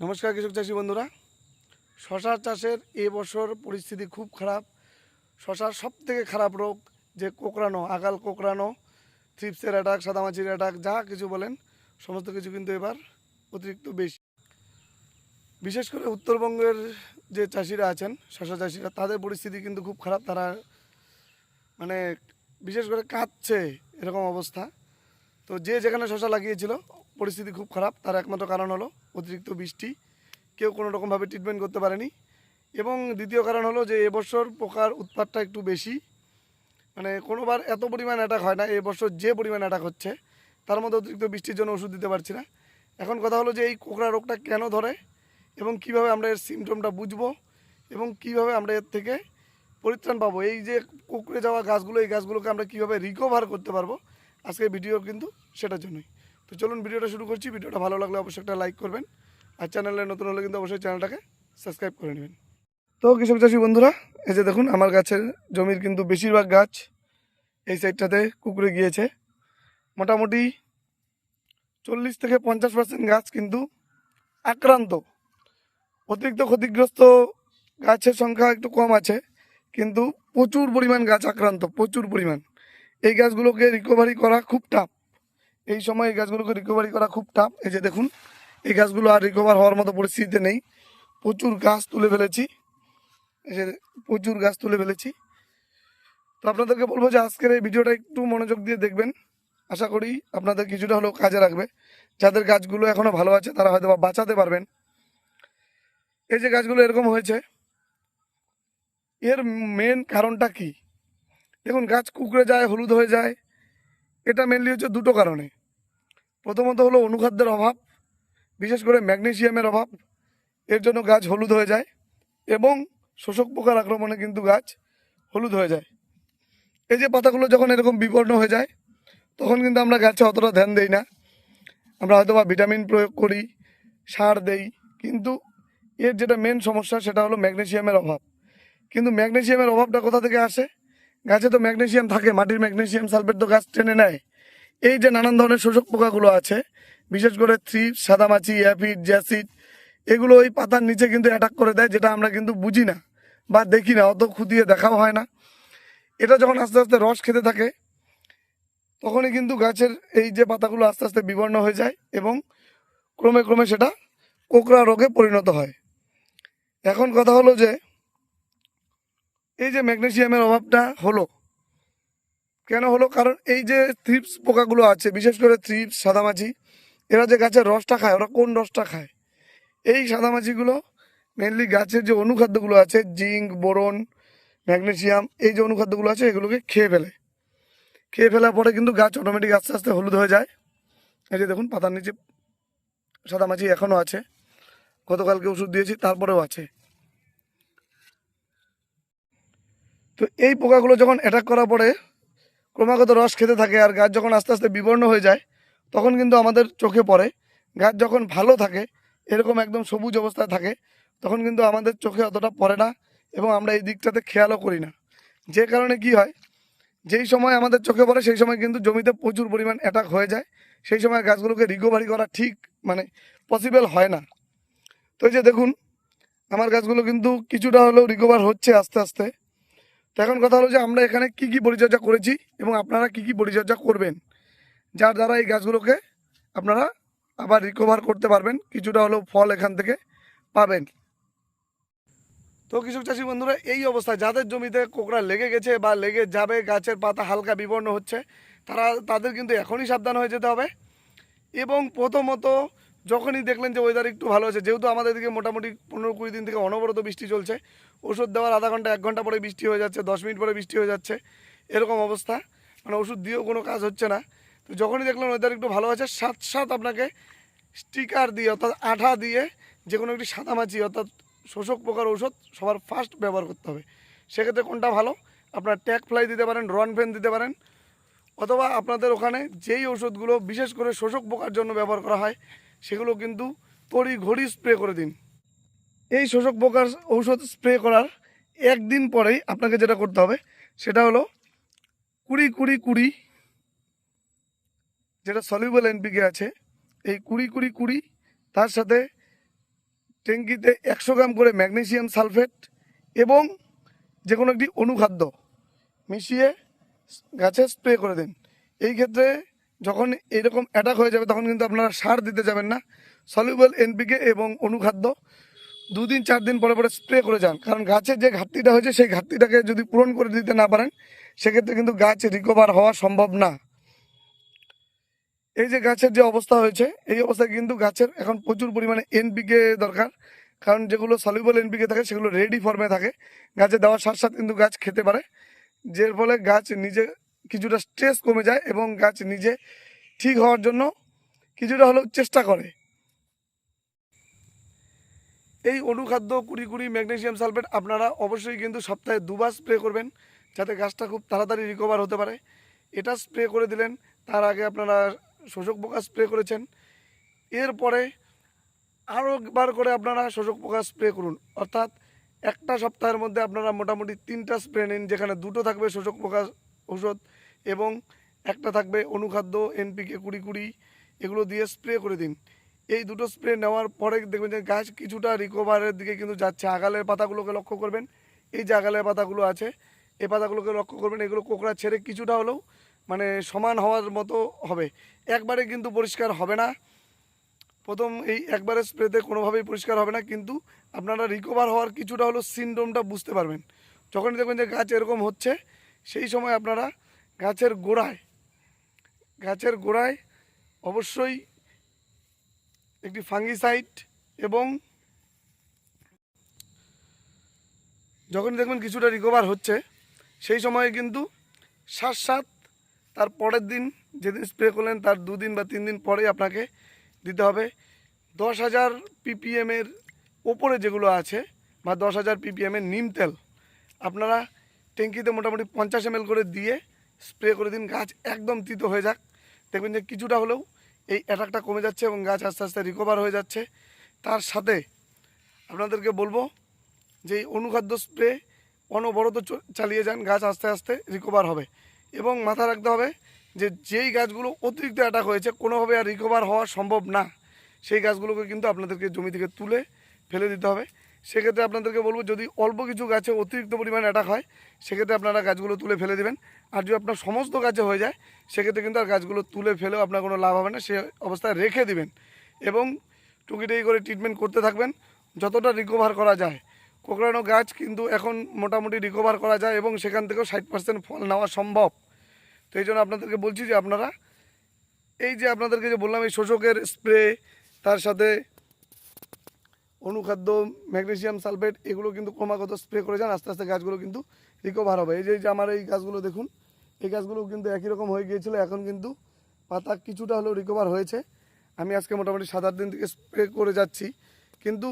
নমস্কার কৃষক চাষি বন্ধুরা। শশা চাষের এবছর পরিস্থিতি খুব খারাপ। শশার সব থেকে খারাপ রোগ যে কোকড়ানো, আগাল কোকড়ানো থ্রিপসের অ্যাটাক সাদামাছির অ্যাটাক যা কিছু বলেন, সমস্ত কিছু কিন্তু এবার অতিরিক্ত বেশি। বিশেষ করে উত্তরবঙ্গের যে চাষিরা আছেন, শশা চাষিরা, তাদের পরিস্থিতি কিন্তু খুব খারাপ। তারা মানে বিশেষ করে কাঁদছে, এরকম অবস্থা। তো যে যেখানে শশা লাগিয়েছিল পরিস্থিতি খুব খারাপ। তার একমাত্র কারণ হলো অতিরিক্ত বৃষ্টি। কেউ কোনো রকমভাবে ট্রিটমেন্ট করতে পারেনি। এবং দ্বিতীয় কারণ হলো যে এবছর পোকার উৎপাতটা একটু বেশি। মানে কোনোবার এত পরিমাণ অ্যাটাক হয় না, এবছর যে পরিমাণ অ্যাটাক হচ্ছে, তার মধ্যে অতিরিক্ত বৃষ্টির জন্য ওষুধ দিতে পারছি না। এখন কথা হলো যে এই কোকড়া রোগটা কেন ধরে এবং কীভাবে আমরা এর সিমটমটা বুঝব এবং কীভাবে আমরা এর থেকে পরিত্রাণ পাবো? এই যে কুকড়ে যাওয়া গাছগুলো, এই গাছগুলোকে আমরা কীভাবে রিকভার করতে পারব? আজকে ভিডিও কিন্তু সেটার জন্যই। তো চলুন ভিডিওটা শুরু করছি। ভিডিওটা ভালো লাগলে অবশ্যই একটা লাইক করবেন। আর চ্যানেলে নতুন হলে কিন্তু অবশ্যই চ্যানেলটাকে সাবস্ক্রাইব করে নেবেন। তো কৃষক চাষি বন্ধুরা, এই যে দেখুন, আমার গাছের জমির কিন্তু বেশিরভাগ গাছ এই সাইডটাতে কুকুরে গিয়েছে। মোটামুটি চল্লিশ থেকে পঞ্চাশ পার্সেন্ট গাছ কিন্তু আক্রান্ত। অতিরিক্ত ক্ষতিগ্রস্ত গাছের সংখ্যা একটু কম আছে, কিন্তু প্রচুর পরিমাণ গাছ আক্রান্ত, প্রচুর পরিমাণ। এই গাছগুলোকে রিকভারি করা খুব টাফ এই সময় এই গাছগুলোকে রিকভারি করা খুব টাফ এই যে দেখুন, এই গাছগুলো আর রিকভার হওয়ার মতো পরিস্থিতিতে নেই। প্রচুর গাছ তুলে ফেলেছি। এই যে প্রচুর গাছ তুলে ফেলেছি। তো আপনাদেরকে বলব যে আজকের এই ভিডিওটা একটু মনোযোগ দিয়ে দেখবেন। আশা করি আপনাদের কিছুটা হলেও কাজে লাগবে। যাদের গাছগুলো এখনও ভালো আছে, তারা হয়তো বা বাঁচাতে পারবেন। এই যে গাছগুলো এরকম হয়েছে। এর মেন কারণটা কি? দেখুন, গাছ কুকড়ে যায়, হলুদ হয়ে যায়। এটা মেনলি হচ্ছে দুটো কারণে। প্রথমত হলো অনুখাদ্যের অভাব, বিশেষ করে ম্যাগনেশিয়ামের অভাব। এর জন্য গাছ হলুদ হয়ে যায় এবং শোষক পোকার আক্রমণে কিন্তু গাছ হলুদ হয়ে যায়। এই যে পাতাগুলো যখন এরকম বিবর্ণ হয়ে যায়, তখন কিন্তু আমরা গাছে অতটা ধ্যান দেই না। আমরা হয়তো বা ভিটামিন প্রয়োগ করি, সার দেই, কিন্তু এর যেটা মেন সমস্যা সেটা হলো ম্যাগনেশিয়ামের অভাব। কিন্তু ম্যাগনেশিয়ামের অভাবটা কোথা থেকে আসে? গাছে তো ম্যাগনেসিয়াম থাকে, মাটির ম্যাগনেশিয়াম সালফেট তো গাছ টেনে নেয়। এই যে নানান ধরনের শোষক পোকাগুলো আছে, বিশেষ করে থ্রিপ, সাদামাছি, অ্যাফিড, জ্যাসিড, এগুলো ওই পাতার নিচে কিন্তু অ্যাটাক করে দেয়, যেটা আমরা কিন্তু বুঝি না বা দেখি না, অত খুদিয়ে দেখাও হয় না। এটা যখন আস্তে আস্তে রস খেতে থাকে, তখনই কিন্তু গাছের এই যে পাতাগুলো আস্তে আস্তে বিবর্ণ হয়ে যায় এবং ক্রমে ক্রমে সেটা কোকড়া রোগে পরিণত হয়। এখন কথা হলো যে, এই যে ম্যাগনেশিয়ামের অভাবটা হলো কেন হলো? কারণ এই যে থ্রিপস পোকাগুলো আছে, বিশেষ করে থ্রিপস সাদামাছি, এরা যে গাছের রসটা খায়, ওরা কোন রসটা খায়? এই সাদামাছিগুলো মেনলি গাছের যে অনুখাদ্যগুলো আছে, জিঙ্ক, বোরন, ম্যাগনেসিয়াম, এই যে অনুখাদ্যগুলো আছে, এগুলোকে খেয়ে ফেলে। খেয়ে ফেলার পরে কিন্তু গাছ অটোমেটিক আস্তে আস্তে হলুদ হয়ে যায়। এই যে দেখুন, পাতার নিচে সাদামাছি এখনও আছে। গতকালকে ওষুধ দিয়েছি, তারপরেও আছে। তো এই পোকাগুলো যখন অ্যাটাক করার পরে ক্রমাগত রস খেতে থাকে আর গাছ যখন আস্তে আস্তে বিবর্ণ হয়ে যায়, তখন কিন্তু আমাদের চোখে পড়ে। গাছ যখন ভালো থাকে, এরকম একদম সবুজ অবস্থায় থাকে, তখন কিন্তু আমাদের চোখে অতটা পড়ে না এবং আমরা এই দিকটাতে খেয়ালও করি না। যে কারণে কি হয়, যেই সময় আমাদের চোখে পড়ে, সেই সময় কিন্তু জমিতে প্রচুর পরিমাণ অ্যাটাক হয়ে যায়। সেই সময় গাছগুলোকে রিকভারি করা ঠিক মানে পসিবল হয় না। তো এই যে দেখুন, আমার গাছগুলো কিন্তু কিছুটা হলেও রিকভার হচ্ছে আস্তে আস্তে। তো এখন কথা হলো যে আমরা এখানে কি কি পরিচর্যা করেছি এবং আপনারা কি কি পরিচর্যা করবেন? যার দ্বারা এই গাছগুলোকে আপনারা আবার রিকভার করতে পারবেন, কিছুটা হলেও ফল এখান থেকে পাবেন। তো কৃষক চাষি বন্ধুরা, এই অবস্থায় যাদের জমিতে কোকড়া লেগে গেছে বা লেগে যাবে, গাছের পাতা হালকা বিবর্ণ হচ্ছে, তারা, তাদের কিন্তু এখনই সাবধান হয়ে যেতে হবে। এবং প্রথমত যখনই দেখলেন যে ওয়েদার একটু ভালো আছে, যেহেতু আমাদের দিকে মোটামুটি পনেরো কুড়ি দিন থেকে অনবরত বৃষ্টি চলছে, ওষুধ দেওয়ার আধা ঘণ্টা, এক ঘণ্টা পরে বৃষ্টি হয়ে যাচ্ছে, দশ মিনিট পরে বৃষ্টি হয়ে যাচ্ছে, এরকম অবস্থা। মানে ওষুধ দিয়েও কোনো কাজ হচ্ছে না। তো যখনই দেখলেন ওয়েদার একটু ভালো আছে, সাত সাত আপনাকে স্টিকার দিয়ে, অর্থাৎ আঠা দিয়ে যে কোনো একটি সাদামাছি অর্থাৎ শোষক পোকার ওষুধ সবার ফার্স্ট ব্যবহার করতে হবে। সেক্ষেত্রে কোনটা ভালো? আপনার ট্যাক ফ্লাই দিতে পারেন, রন ফেন দিতে পারেন, অথবা আপনাদের ওখানে যেই ওষুধগুলো বিশেষ করে শোষক পোকার জন্য ব্যবহার করা হয় সেগুলো কিন্তু তড়ি ঘড়ি স্প্রে করে দিন। এই শোষক পোকার ঔষধ স্প্রে করার একদিন পরেই আপনাকে যেটা করতে হবে, সেটা হলো কুড়ি কুড়ি কুড়ি, যেটা সলিউবল এনপিকে আছে, এই কুড়ি কুড়ি কুড়ি, তার সাথে ট্যাঙ্কিতে একশো গ্রাম করে ম্যাগনেসিয়াম সালফেট এবং যে কোনো একটি অনুখাদ্য মিশিয়ে গাছে স্প্রে করে দিন। এই ক্ষেত্রে যখন এরকম অ্যাটাক হয়ে যাবে, তখন কিন্তু আপনারা সার দিতে যাবেন না। সলিউবল এনপিকে এবং অনুখাদ্য দুদিন চার দিন পরে পরে স্প্রে করে যান। কারণ গাছের যে ঘাটতিটা হয়েছে, সেই ঘাটতিটাকে যদি পূরণ করে দিতে না পারেন, সেক্ষেত্রে কিন্তু গাছ রিকভার হওয়া সম্ভব না। এই যে গাছের যে অবস্থা হয়েছে, এই অবস্থায় কিন্তু গাছের এখন প্রচুর পরিমাণে এনপিকে দরকার। কারণ যেগুলো সলিউবল এনপিকে থাকে, সেগুলো রেডি ফর্মে থাকে। গাছে দেওয়ার সাথে সাথে কিন্তু গাছ খেতে পারে। যার ফলে গাছ নিজে কিছুটা স্ট্রেস কমে যায় এবং গাছ নিজে ঠিক হওয়ার জন্য কিছুটা হলেও চেষ্টা করে। এই অনুখাদ্য কুড়ি কুড়ি ম্যাগনেশিয়াম সালফেট আপনারা অবশ্যই কিন্তু সপ্তাহে দুবার স্প্রে করবেন যাতে গাছটা খুব তাড়াতাড়ি রিকভার হতে পারে। এটা স্প্রে করে দিলেন, তার আগে আপনারা শোষক পোকা স্প্রে করেছেন। এরপরে আরও একবার করে আপনারা শোষক পোকা স্প্রে করুন। অর্থাৎ একটা সপ্তাহের মধ্যে আপনারা মোটামুটি তিনটা স্প্রে নিন, যেখানে দুটো থাকবে শোষক পোকা ঔষধ এবং একটা থাকবে অনুখাদ্য এনপিকে কুড়ি কুড়ি, এগুলো দিয়ে স্প্রে করে দিন। এই দুটো স্প্রে নেওয়ার পরে দেখবেন যে গাছ কিছুটা রিকভারের দিকে কিন্তু যাচ্ছে। আগালের পাতাগুলোকে লক্ষ্য করবেন। এই যে আগালের পাতাগুলো আছে, এই পাতাগুলোকে লক্ষ্য করবেন। এগুলো কোকড়া ছেড়ে কিছুটা হলেও মানে সমান হওয়ার মতো হবে। একবারে কিন্তু পরিষ্কার হবে না। প্রথম এই একবারে স্প্রেতে কোনোভাবেই পরিষ্কার হবে না, কিন্তু আপনারা রিকভার হওয়ার কিছুটা হলো সিনড্রোমটা বুঝতে পারবেন। যখনই দেখবেন যে গাছ এরকম হচ্ছে, সেই সময় আপনারা গাছের গোড়ায় গাছের গোড়ায় অবশ্যই একটি ফাঙ্গিসাইড এবং যখনই দেখবেন কিছুটা রিকভার হচ্ছে, সেই সময়ে কিন্তু সাত সাত তার পরের দিন যেদিন স্প্রে করলেন, তার দুদিন বা তিন দিন পরেই আপনাকে দিতে হবে। দশ হাজার পিপিএমের ওপরে যেগুলো আছে বা দশ হাজার পিপিএমের নিম তেল, আপনারা ট্যাঙ্কিতে মোটামুটি পঞ্চাশ এম করে দিয়ে স্প্রে করে দিন, গাছ একদম তিতো হয়ে যাক। দেখবেন যে কিছুটা হলেও এই অ্যাটাকটা কমে যাচ্ছে এবং গাছ আস্তে আস্তে রিকভার হয়ে যাচ্ছে। তার সাথে আপনাদেরকে বলব যে এই অনুখাদ্য স্প্রে অনবরত চালিয়ে যান, গাছ আস্তে আস্তে রিকভার হবে। এবং মাথা রাখতে হবে যে যেই গাছগুলো অতিরিক্ত অ্যাটাক হয়েছে, কোনোভাবে আর রিকভার হওয়া সম্ভব না। সেই গাছগুলোকে কিন্তু আপনাদেরকে জমি থেকে তুলে ফেলে দিতে হবে। সেক্ষেত্রে আপনাদেরকে বলব, যদি অল্প কিছু গাছে অতিরিক্ত পরিমাণ অ্যাটাক হয়, সেক্ষেত্রে আপনারা গাছগুলো তুলে ফেলে দেবেন। আর যদি আপনার সমস্ত গাছে হয়ে যায়, সেক্ষেত্রে কিন্তু আর গাছগুলো তুলে ফেলেও আপনার কোনো লাভ হবে না, সে অবস্থায় রেখে দিবেন। এবং টুকিটাকি করে ট্রিটমেন্ট করতে থাকবেন, যতটা রিকভার করা যায়। কোকড়ানো গাছ কিন্তু এখন মোটামুটি রিকভার করা যায় এবং সেখান থেকেও ষাট পার্সেন্ট ফল নেওয়া সম্ভব। তো এই জন্য আপনাদেরকে বলছি যে আপনারা, এই যে আপনাদেরকে যে বললাম, এই শোষকের স্প্রে তার সাথে অনুখাদ্য, ম্যাগনেসিয়াম সালফেট, এগুলো কিন্তু ক্রমাগত স্প্রে করে যান, আস্তে আস্তে গাছগুলো কিন্তু রিকভার হবে। এই যে আমার এই গাছগুলো দেখুন, এই গাছগুলো কিন্তু একই রকম হয়ে গিয়েছিল, এখন কিন্তু পাতা কিছুটা হলেও রিকভার হয়েছে। আমি আজকে মোটামুটি সাত আট দিন থেকে স্প্রে করে যাচ্ছি। কিন্তু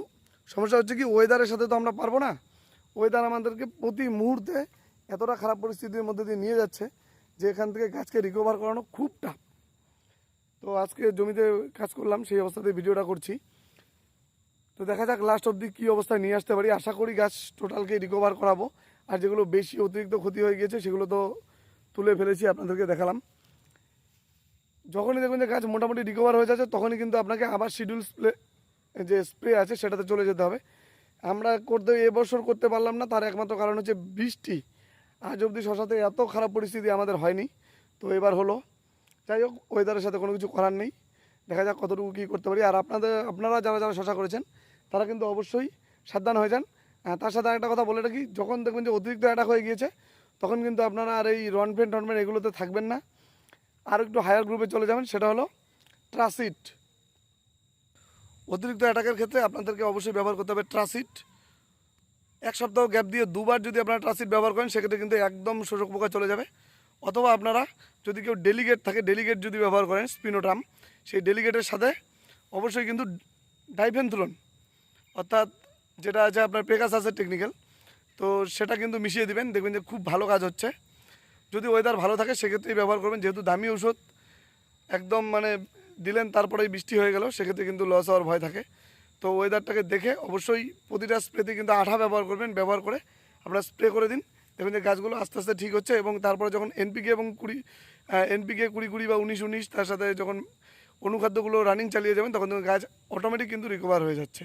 সমস্যা হচ্ছে কি ওয়েদারের সাথে তো আমরা পারব না। ওয়েদার আমাদেরকে প্রতি মুহূর্তে এতটা খারাপ পরিস্থিতির মধ্যে দিয়ে নিয়ে যাচ্ছে, যে এখান থেকে গাছকে রিকভার করানো খুব টাফ তো আজকে জমিতে কাজ করলাম, সেই অবস্থাতে ভিডিওটা করছি। তো দেখা যাক লাস্ট অবধি কী অবস্থায় নিয়ে আসতে পারি। আশা করি গাছ টোটালকে রিকভার করাবো। আর যেগুলো বেশি অতিরিক্ত ক্ষতি হয়ে গিয়েছে, সেগুলো তো তুলে ফেলেছি, আপনাদেরকে দেখালাম। যখনই দেখবেন যে গাছ মোটামুটি রিকভার হয়ে যাচ্ছে, তখনই কিন্তু আপনাকে আবার শিডিউল স্প্রে যে স্প্রে আছে, সেটাতে চলে যেতে হবে। আমরা করতে এবছর করতে পারলাম না, তার একমাত্র কারণ হচ্ছে বৃষ্টি। আজ অবধি শশাতে এত খারাপ পরিস্থিতি আমাদের হয়নি। তো এবার হলো, যাই হোক ওয়েদারের সাথে কোনো কিছু করার নেই। দেখা যাক কতটুকু কী করতে পারি। আর আপনাদের, আপনারা যারা যারা শশা করেছেন তারা কিন্তু অবশ্যই সাবধান হয়ে যান। তার সাথে একটা কথা বলে রাখি, যখন দেখবেন যে অতিরিক্ত অ্যাটাক হয়ে গিয়েছে, তখন কিন্তু আপনারা আর এই রনপেন টনপেন এগুলোতে থাকবেন না। আর একটু হায়ার গ্রুপে চলে যাবেন, সেটা হলো ট্রাসিট অতিরিক্ত অ্যাটাকের ক্ষেত্রে আপনাদেরকে অবশ্যই ব্যবহার করতে হবে ট্রাসিট এক সপ্তাহ গ্যাপ দিয়ে দুবার যদি আপনারা ট্রাসিট ব্যবহার করেন, সেক্ষেত্রে কিন্তু একদম শোষক পোকা চলে যাবে। অথবা আপনারা যদি কেউ ডেলিগেট থাকে ডেলিগেট যদি ব্যবহার করেন স্পিনোটাম সেই ডেলিগেটের সাথে অবশ্যই কিন্তু ডাইফেনথুলন অর্থাৎ যেটা আছে আপনার পেগাস আছে টেকনিক্যাল তো সেটা কিন্তু মিশিয়ে দিবেন, দেখবেন যে খুব ভালো কাজ হচ্ছে। যদি ওয়েদার ভালো থাকে, সেক্ষেত্রেই ব্যবহার করবেন, যেহেতু দামি ওষুধ একদম মানে দিলেন, তারপরেই বৃষ্টি হয়ে গেল, সেক্ষেত্রে কিন্তু লস হওয়ার ভয় থাকে। তো ওয়েদারটাকে দেখে অবশ্যই প্রতিটা স্প্রেতে কিন্তু আঠা ব্যবহার করবেন, ব্যবহার করে আপনারা স্প্রে করে দিন। দেখবেন যে গাছগুলো আস্তে আস্তে ঠিক হচ্ছে এবং তারপরে যখন এনপিকে এবং কুড়ি এনপিকে কুড়ি কুড়ি বা উনিশ উনিশ, তার সাথে যখন অনুখাদ্যগুলো রানিং চালিয়ে যাবেন, তখন গাছ অটোমেটিক কিন্তু রিকভার হয়ে যাচ্ছে।